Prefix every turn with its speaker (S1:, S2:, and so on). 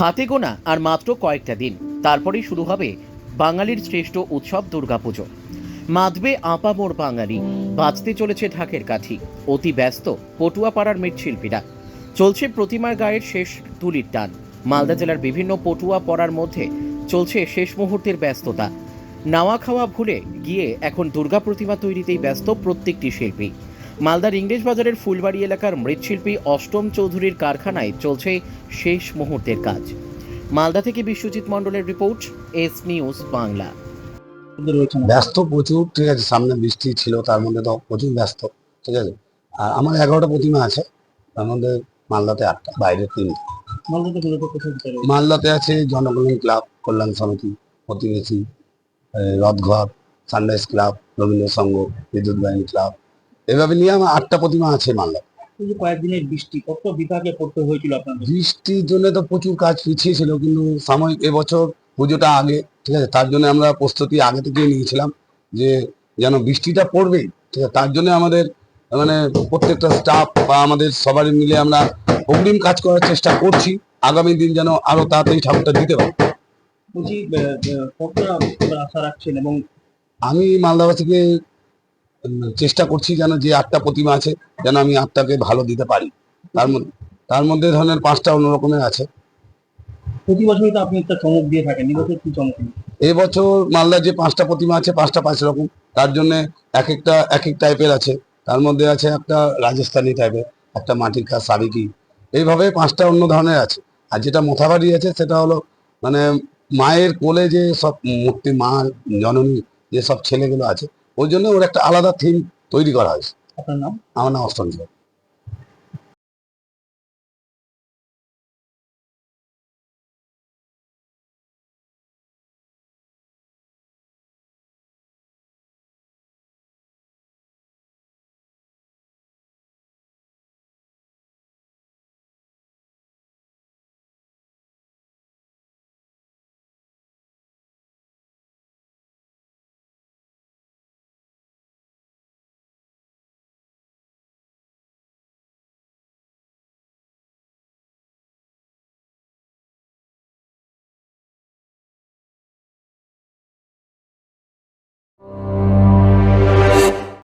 S1: হাতে গোনা আর মাত্র কয়েকটা দিন। তারপরেই শুরু হবে বাঙালির শ্রেষ্ঠ উৎসব দুর্গাপুজো। মাধবে আপামোর বাঙালি। বাঁচতে চলেছে ঢাকের কাঠি। অতি ব্যস্ত পটুয়াপাড়ার মৃৎশিল্পীরা। চলছে প্রতিমার গায়ের শেষ তুলির টান। মালদা জেলার বিভিন্ন পটুয়া পড়ার মধ্যে চলছে শেষ মুহূর্তের ব্যস্ততা। নাওয়া খাওয়া ভুলে গিয়ে এখন দুর্গা প্রতিমা তৈরিতেই ব্যস্ত প্রত্যেকটি শিল্পী। মালদার ইংরেজ বাজারের ফুলবাড়ি এলাকার মৃৎশিল্পী অষ্টম চৌধুরীর কারখানায় চলছে শেষ মুহূর্তের কাজ। মালদা থেকে বিশ্বজিৎ মণ্ডলের রিপোর্ট এস নিউজ বাংলা।
S2: ব্যস্ত প্রচুর ঠিক আছে সামনে বৃষ্টি ছিল তার মধ্যে তো প্রচুর ব্যস্ত ঠিক আছে। আর আমার এগারোটা প্রতিমা আছে তার মধ্যে মালদাতে আটটা বাইরে তিনটা।
S3: মালদাতে
S2: আছে? জনকল্যাণ ক্লাব কল্যাণ সমিতি প্রতিবেশী রথঘর সানরাইজ ক্লাব রবীন্দ্র সংঘ বিদ্যুৎ বাহিনী ক্লাব এভাবে নিয়ে আমার আটটা প্রতিমা আছে মালদা
S3: কয়েকদিনের বৃষ্টি কত বিভাগে পড়তে হয়েছিল আপনাদের?
S2: বৃষ্টির জন্য তো প্রচুর কাজ পিছিয়ে ছিল কিন্তু সাময়িক এবছর পুজোটা আগে ঠিক আছে তার জন্য আমরা প্রস্তুতি আগে থেকেই নিয়েছিলাম যে যেন বৃষ্টিটা পড়বেই ঠিক আছে তার জন্য আমাদের মানে প্রত্যেকটা স্টাফ বা আমাদের সবারই মিলে আমরা অগ্রিম কাজ করার চেষ্টা করছি আগামী দিন যেন আরও তাড়াতাড়ি ঠাকুরটা দিতে পারি।
S3: বলছি আশা রাখছেন এবং
S2: আমি মালদাবাসীকে চেষ্টা করছি যেন যে আটটা প্রতিমা আছে যেন আমি আটটাকে ভালো দিতে পারি। তার মধ্যে তার মধ্যে ধরনের পাঁচটা অন্য রকমের আছে।
S3: প্রতি বছরই তো আপনি একটা চমক দিয়ে থাকেন এবছর কি চমক
S2: এবছর মালদার যে পাঁচটা প্রতিমা আছে পাঁচটা পাঁচ রকম তার জন্য এক একটা এক এক টাইপের আছে। তার মধ্যে আছে একটা রাজস্থানি টাইপের একটা মাটির কাজ সাবিকি। এইভাবে পাঁচটা অন্য ধরনের আছে। আর যেটা মোথাবাড়ি আছে সেটা হলো মানে মায়ের কোলে যে সব মূর্তি মা জননী যে সব ছেলেগুলো আছে ওই জন্য ওর একটা আলাদা থিম তৈরি করা হয়েছে।
S3: আপনার নাম?
S2: আমার নাম ছিল।